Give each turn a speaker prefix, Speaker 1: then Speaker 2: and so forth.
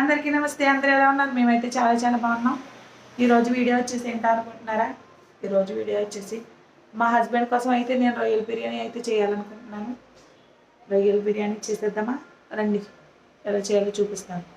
Speaker 1: అందరికీ నమస్తే. అందరూ ఎలా ఉన్నారు? మేమైతే చాలా చాలా బాగున్నాం. ఈరోజు వీడియో వచ్చేసి ఏంటో అనుకుంటున్నారా? ఈరోజు వీడియో వచ్చేసి మా హస్బెండ్ కోసం అయితే నేను రొయ్యల బిర్యానీ అయితే చేయాలనుకుంటున్నాను. రొయ్యల బిర్యానీ చేసేద్దామా? రండి. ఎలా చేయాలో చూపిస్తాను.